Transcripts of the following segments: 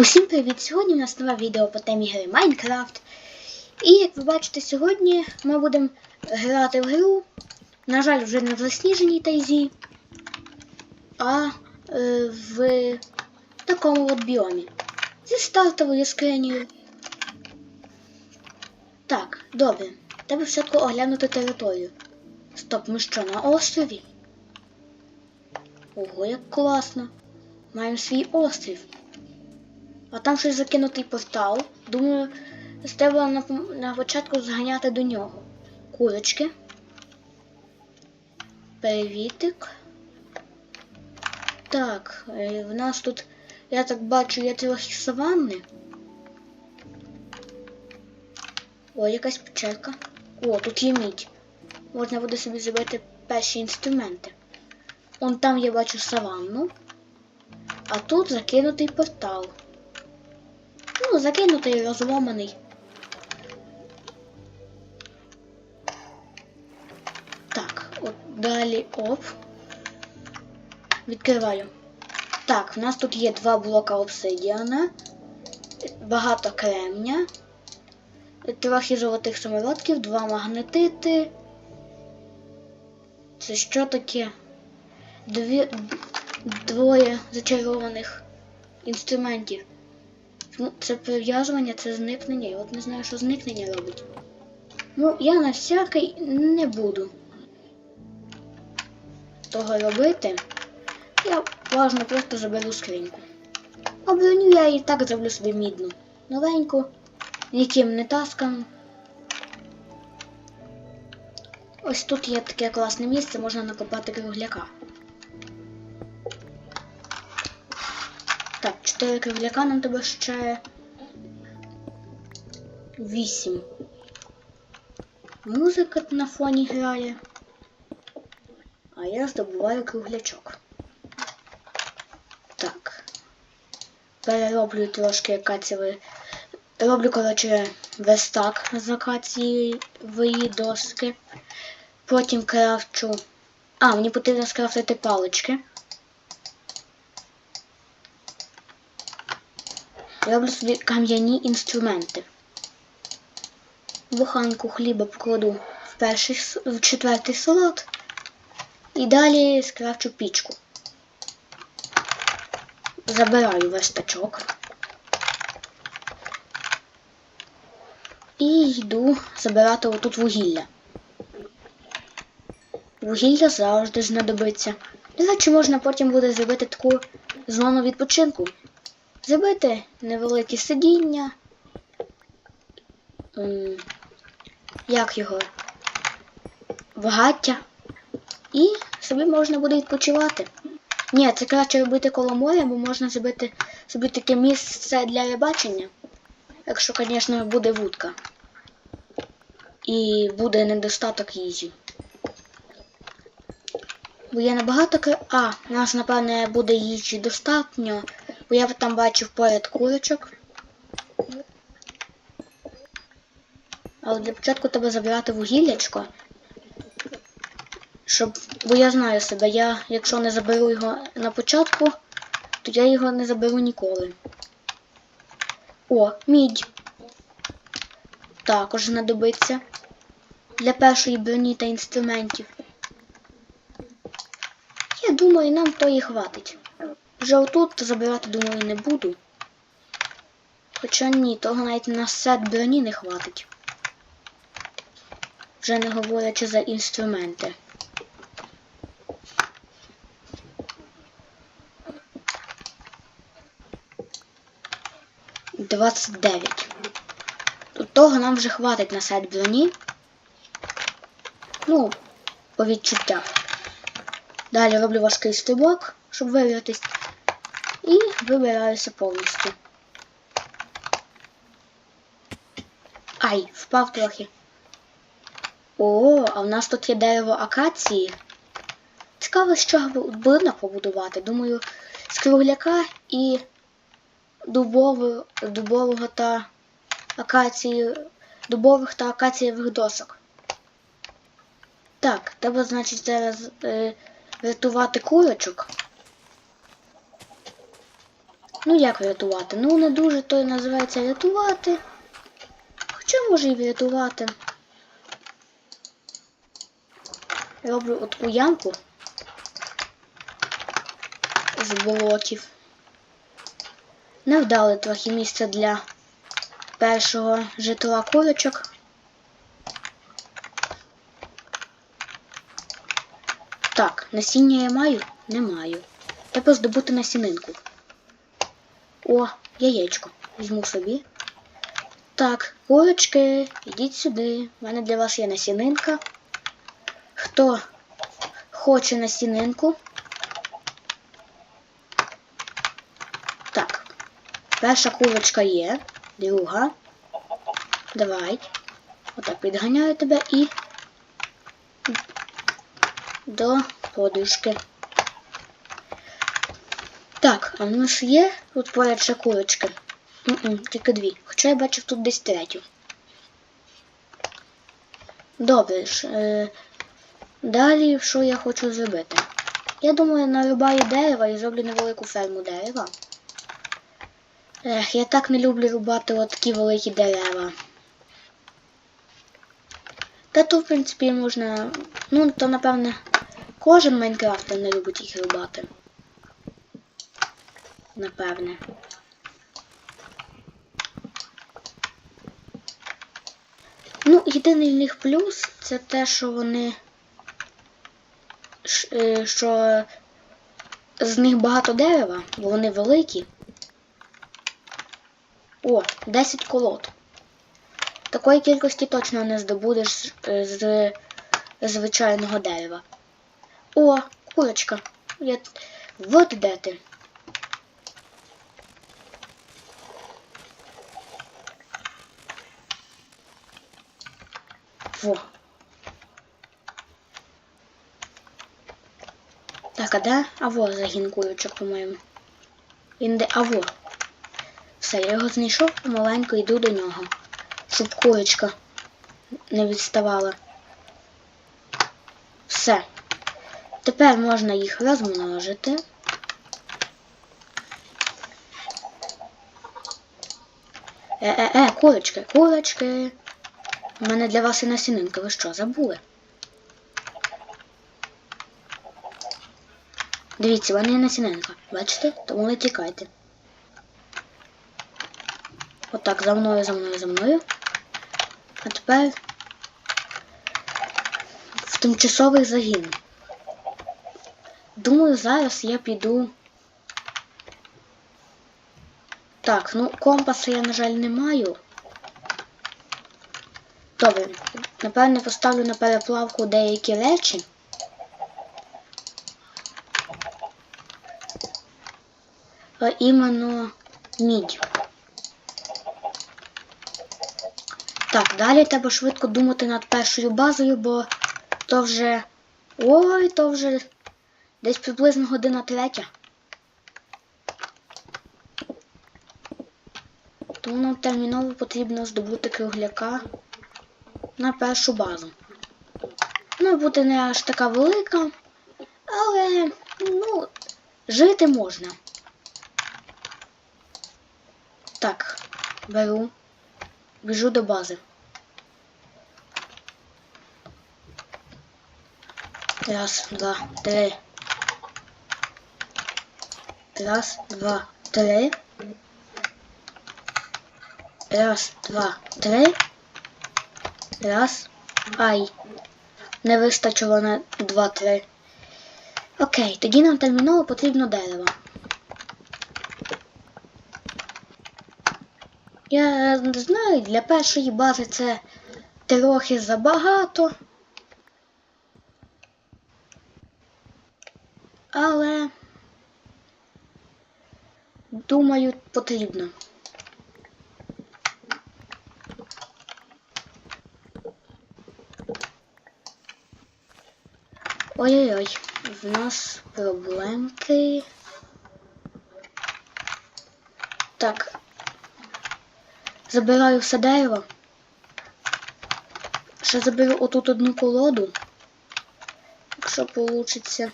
Усім привіт! Сьогодні у нас нове відео по темі гри Майнкрафт. І як ви бачите, сьогодні ми будемо грати в гру. На жаль, вже не в засніженій тайзі, а е, в такому от біомі. Зі стартовою скринею. Так, добре. Треба спочатку оглянути територію. Стоп, ми що, на острові? Ого, як класно. Маємо свій острів. А там щось закинутий портал. Думаю, треба на, на початку зганяти до нього. Курочки. Привітик. Так, е, в нас тут, я так бачу, є трохи саванни. О, якась печерка. О, тут є мідь. Можна буде собі зробити перші інструменти. Он там я бачу саванну. А тут закинутий портал. Ну, закинутий, розломаний. Так, от далі оп. Відкриваю. Так, в нас тут є два блока обсидіана, багато кремня, трохи золотих самородків, два магнетити. Це що таке? Дві, двоє зачарованих інструментів. Ну, це прив'язування, це зникнення. Я от не знаю, що зникнення робить. Ну, я на всякий не буду того робити. Я важно просто заберу скриньку. А броню я і так зроблю собі мідну. Новеньку, ніким не таскану. Ось тут є таке класне місце, можна накопати кругляка. Так, 4 кругляка нам тебе ще 8. Музика на фоні грає. А я здобуваю круглячок. Так. Перероблю трошки акацієві. Роблю, коротше, верстак з акацієвої доски. Потім крафчу. А, мені потрібно скрафтити палички. Роблю собі кам'яні інструменти. Буханку хліба покладу в перший в четвертий салат. І далі скрафчу пічку. Забираю верстачок. І йду забирати отут вугілля. Вугілля завжди знадобиться. До речі, можна потім буде зробити таку зону відпочинку. Зробити невелике сидіння. Як його? Багаття. І собі можна буде відпочивати. Ні, це краще робити коло моря, бо можна зробити собі таке місце для рибачення. Якщо, звісно, буде вудка. І буде недостаток їжі. Бо є набагато. А, у нас, напевне, буде їжі достатньо. Бо я там бачив поряд курочок. Але для початку треба забирати вугіллячко. Щоб. Бо я знаю себе, я, якщо не заберу його на початку, то я його не заберу ніколи. О, мідь. Також знадобиться для першої броні та інструментів. Я думаю, нам то і хватить. Вже отут забирати, думаю, не буду. Хоча ні, того навіть на сет броні не хватить. Вже не говорячи за інструменти. Двадцять дев'ять. Того нам вже хватить на сет броні. Ну, по відчуттях. Далі роблю важкий стрибок, щоб вибратись. І вибираюся повністю. Ай, впав трохи. О, а в нас тут є дерево акації. Цікаво, з чого бу- будинок побудувати. Думаю, з кругляка і дубового, дубового та акації, дубових та акацієвих досок. Так, треба, значить, зараз е, рятувати курочок. Ну як врятувати? Ну не дуже то називається рятувати. Хоча може і врятувати. Роблю отаку ямку з блоків. Невдале трохи місце для першого житла курочок. Так, насіння я маю? Не маю. Треба здобути насінинку. О, яєчко. Візьму собі. Так, курочки, ідіть сюди. У мене для вас є насінинка. Хто хоче насінинку? Так. Перша курочка є. Друга. Давай. Отак підганяю тебе і до подушки. А в нас є тут поряд ще курочки? М-м, тільки дві. Хоча я бачив тут десь третю. Добре ж. Е, далі що я хочу зробити? Я думаю, нарубаю дерева і зроблю невелику ферму дерева. Ех, я так не люблю рубати от такі великі дерева. Та тут, в принципі, можна. Ну, то напевне, кожен Майнкрафтер не любить їх рубати. Напевне. Ну, єдиний них плюс це те, що вони. е, що з них багато дерева, бо вони великі. О, 10 колод. Такої кількості точно не здобудеш з, е, звичайного дерева. О, курочка. Я... Вот де ти. Во. Так, а де? А во загін курочок, по-моєму. Він де? А во. Все, я його знайшов, помаленьку йду до нього. Щоб курочка не відставала. Все. Тепер можна їх розмножити. Е-е-е, курочки, курочки. У мене для вас і насінинка. Ви що, забули? Дивіться, в мене є насінинка. Бачите? Тому не тікайте. Отак, за мною, за мною, за мною. А тепер в тимчасовий загін. Думаю, зараз я піду. Так, ну компаса я, на жаль, не маю. Добре, напевне поставлю на переплавку деякі речі. А іменно мідь. Так, далі треба швидко думати над першою базою, бо то вже. Ой, то вже десь приблизно година третя. Тому нам терміново потрібно здобути кругляка на першу базу. Ну, буде не аж така велика, але ну, жити можна. Так, беру, біжу до бази. Раз, два, три. Раз, два, три. Раз, два, три. Раз. Ай. Не вистачило на два-три. Окей, тоді нам терміново потрібно дерево. Я не знаю, для першої бази це трохи забагато. Але думаю, потрібно. Ой-ой-ой, в нас проблемки. Так. Забираю все дерево. Ще заберу отут одну колоду. Якщо вийде.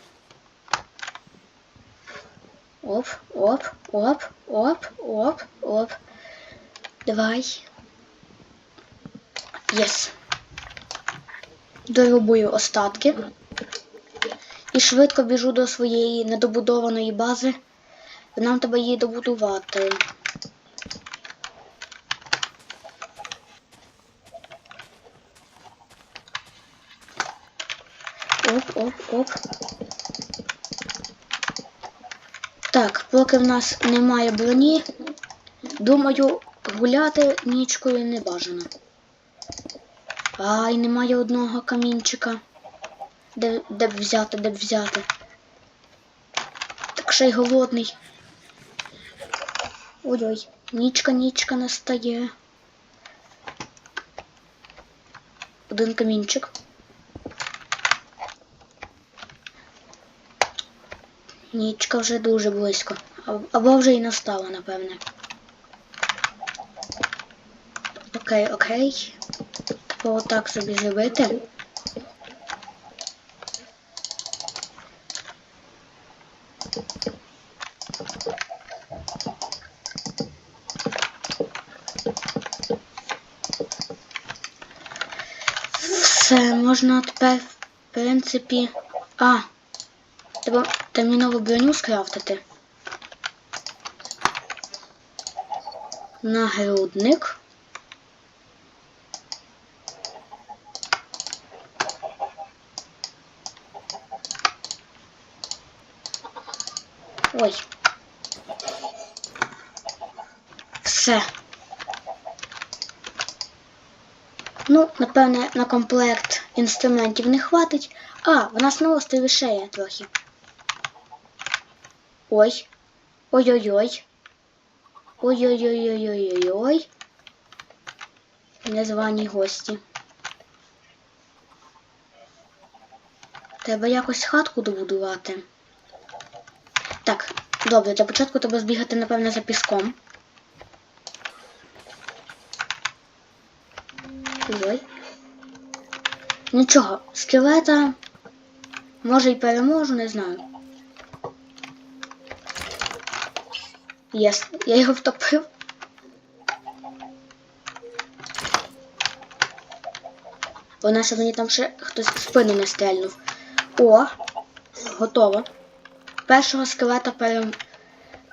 Оп, оп, оп, оп, оп, оп. Давай. Єс. Дорубую остатки. І швидко біжу до своєї недобудованої бази. Нам треба її добудувати. Оп, оп, оп. Так, поки в нас немає броні, думаю, гуляти нічкою не бажано. Ай, немає одного камінчика. Де, де б взяти, де б взяти. Так ще й голодний. Ой-ой, нічка, нічка настає. Один камінчик. Нічка вже дуже близько. Або вже і настала, напевне. Окей, окей. Треба отак собі зробити. Все, можна тепер, в принципі. А, треба термінову броню скрафтити. Нагрудник. Ой. Все. Ну, напевне, на комплект інструментів не хватить. А, в нас на острові ще є трохи. Ой. Ой-ой-ой. Ой-ой-ой-ой-ой-ой-ой. Незвані гості. Треба якось хатку добудувати. Так, добре, для початку треба збігати, напевне, за піском. Ой. Нічого, скелета. Може й переможу, не знаю. Єс, я його втопив. Вона ще мені там ще хтось в спину не стрельнув. О, готово. Першого скелета перем...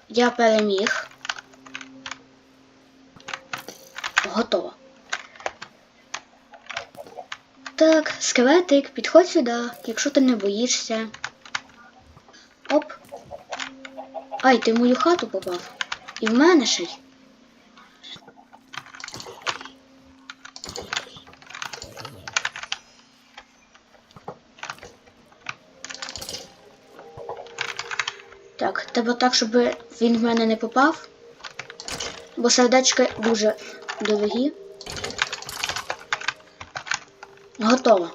я переміг. Готово. Так, скелетик, підходь сюди, якщо ти не боїшся. Оп. Ай, ти в мою хату попав. І в мене ще й. Так, треба так, щоб він в мене не попав. Бо сердечки дуже дорогі. Готово.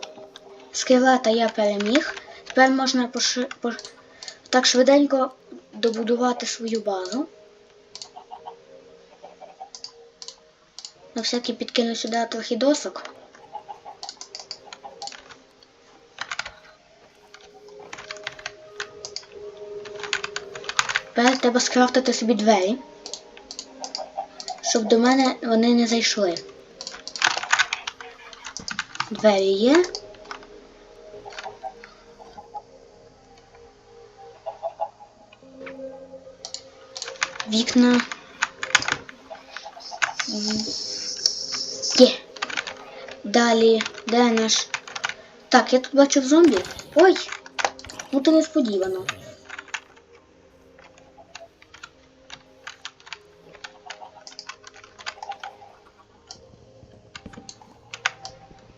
Скелета я переміг. Тепер можна поши... пош... так швиденько добудувати свою базу. На всякий підкину сюди трохи досок. Тепер треба скрафтити собі двері, щоб до мене вони не зайшли. Двері є. Вікна. Є. Далі, де наш? Так, я тут бачу зомбі. Ой! Ну то несподівано.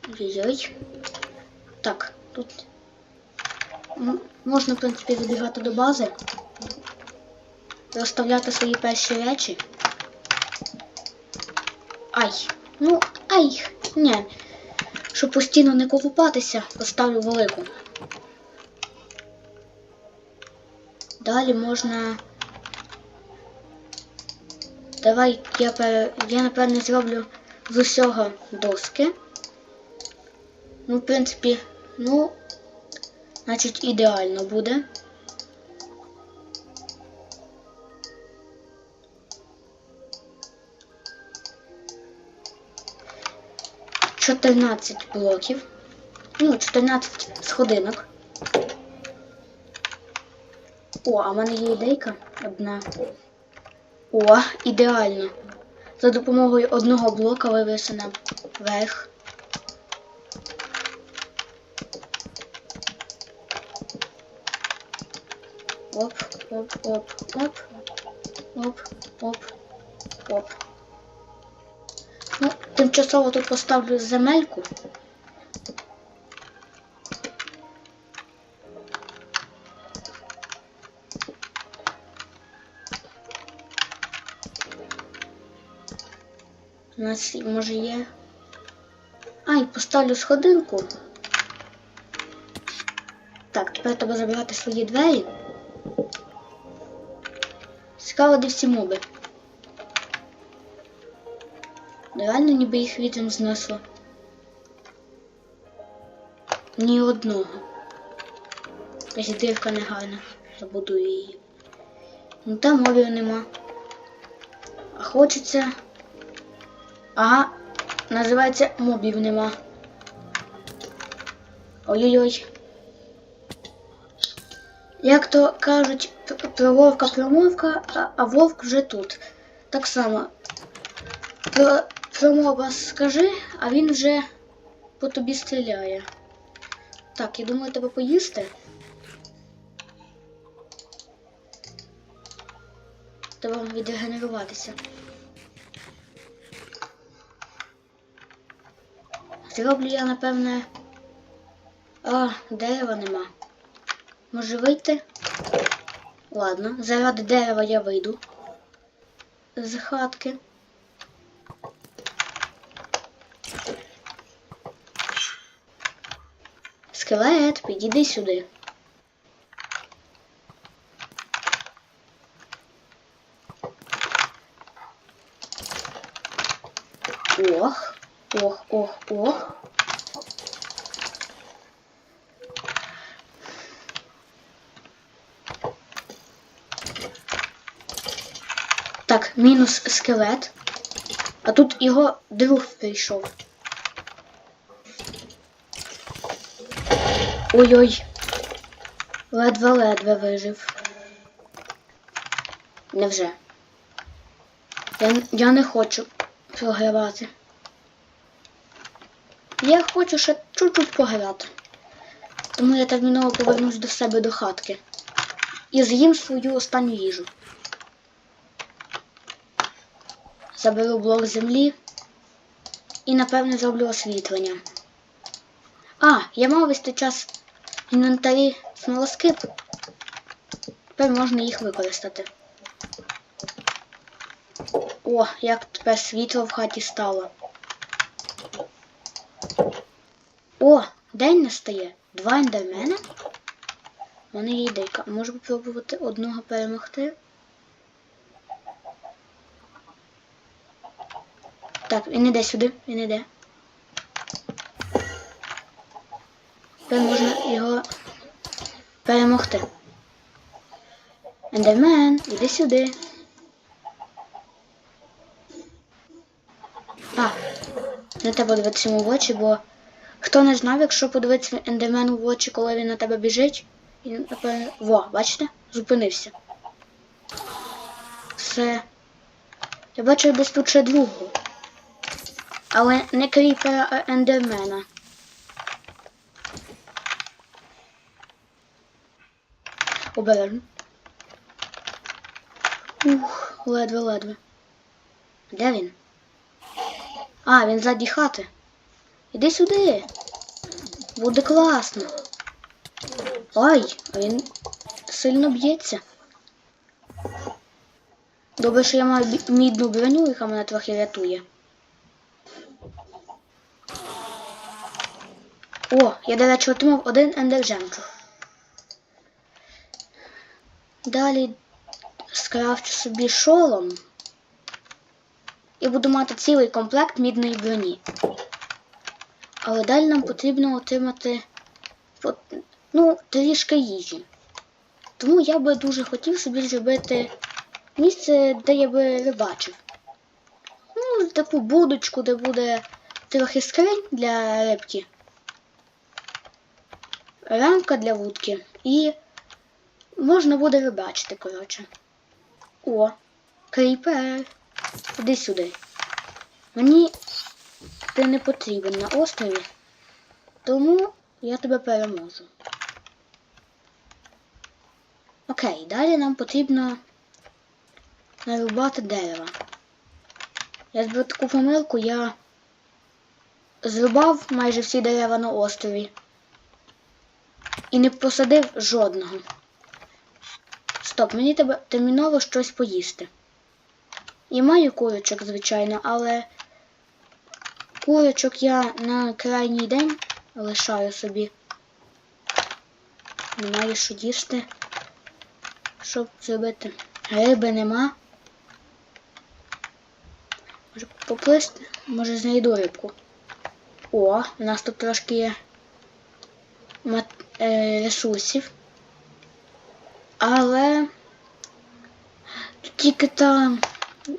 Ой-ой. Так, тут м- можна, в принципі, забігати до бази, розставляти свої перші речі. Ай, ну, ай, ні. Щоб постійно не колупатися, поставлю велику. Далі можна. Давай я я напевне зроблю з усього доски. Ну, в принципі, ну, значить, ідеально буде. Чотирнадцять блоків. Ну, 14 сходинок. О, а в мене є ідейка одна. О, ідеально. За допомогою одного блока вивесена вверх. Оп, оп, оп, оп, оп, оп, оп. Ну, тимчасово тут поставлю земельку. У нас може є. А, і поставлю сходинку. Так, тепер треба забирати свої двері. Цікаво, де всі моби. Реально ніби їх вітром знесло. Ні одного. Якась дирка негарна. Забудую її. Ну там мобів нема. А хочеться. Ага, називається мобів нема. Ой-ой-ой. Як то кажуть, про вовка промовка, а, а вовк вже тут. Так само. Про, промова скажи, а він вже по тобі стріляє. Так, я думаю, тебе поїсти. Треба відрегенеруватися. Зроблю я, напевне. А, дерева нема. Може вийти? Ладно, заради дерева я вийду з хатки. Скелет, підійди сюди. Ох, ох, ох, ох. Так, мінус скелет. А тут його друг прийшов. Ой-ой. Ледве-ледве вижив. Невже? Я, я не хочу програвати. Я хочу ще чуть-чуть пограти. Тому я терміново повернусь до себе до хатки. І з'їм свою останню їжу. Заберу блок землі і, напевне, зроблю освітлення. А, я мав весь той час інвентарі смолоскип. Тепер можна їх використати. О, як тепер світло в хаті стало. О, день настає. Два ендермена. У мене є ідейка. Можу попробувати одного перемогти. Так, він іде сюди, він іде. Тепер можна його перемогти. Ендермен, іди сюди. А, не треба дивитися йому в очі, бо хто не знав, якщо подивитися ендермену в очі, коли він на тебе біжить, він. Во, бачите? Зупинився. Все. Я бачу десь тут ще другого. Але не кріпера, а ендермена. Обережно. Ух, ледве-ледве. Де він? А, він ззаді хати. Іди сюди. Буде класно. Ай, а він сильно б'ється. Добре, що я маю мідну броню, яка мене трохи рятує. О, я, до речі, отримав один ендержемчуг. Далі скрафчу собі шолом. І буду мати цілий комплект мідної броні. Але далі нам потрібно отримати ну, трішки їжі. Тому я би дуже хотів собі зробити місце, де я би рибачив. Ну, таку будочку, де буде трохи скринь для рибки. Рамка для вудки. І можна буде рибачити, коротше. О, кріпер. Іди сюди. Мені ти не потрібен на острові, тому я тебе переможу. Окей, далі нам потрібно нарубати дерева. Я зробив таку помилку, я зрубав майже всі дерева на острові і не посадив жодного. Стоп, мені тебе терміново щось поїсти. І маю курочок, звичайно, але курочок я на крайній день лишаю собі. Немає що їсти. Щоб зробити? Риби нема. Може поплисти? Може знайду рибку. О, у нас тут трошки є ресурсів. Але тільки та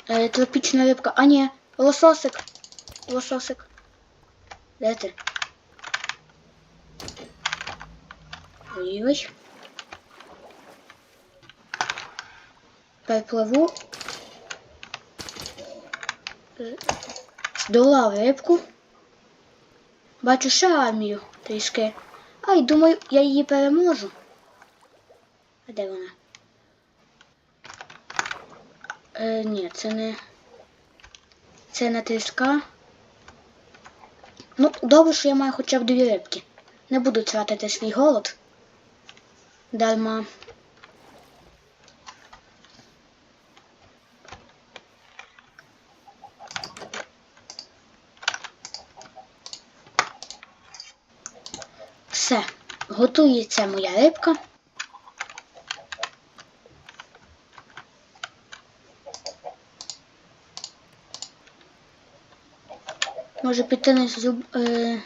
е, тропічна рибка. А ні, лососик. Лососик. Де ти? Ой-ой. Перепливу. Е, Здолав рибку. Бачу ще армію трішки. Ай, думаю, я її переможу. А де вона? Е, ні, це не. Це не тріска. Ну, добре, що я маю хоча б дві рибки. Не буду тратити свій голод. Дарма. Все, готується моя рибка. Може піти не зуб. Е...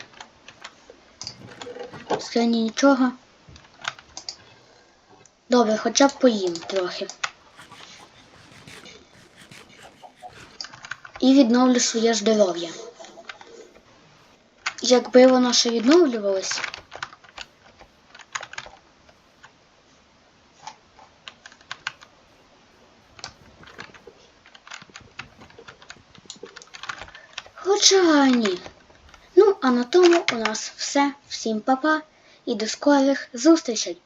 Скрині нічого. Добре, хоча б поїм трохи. І відновлю своє здоров'я. Якби воно ще відновлювалось. Хоча ні. Ну, а на тому у нас все. Всім па-па і до скорих зустрічей!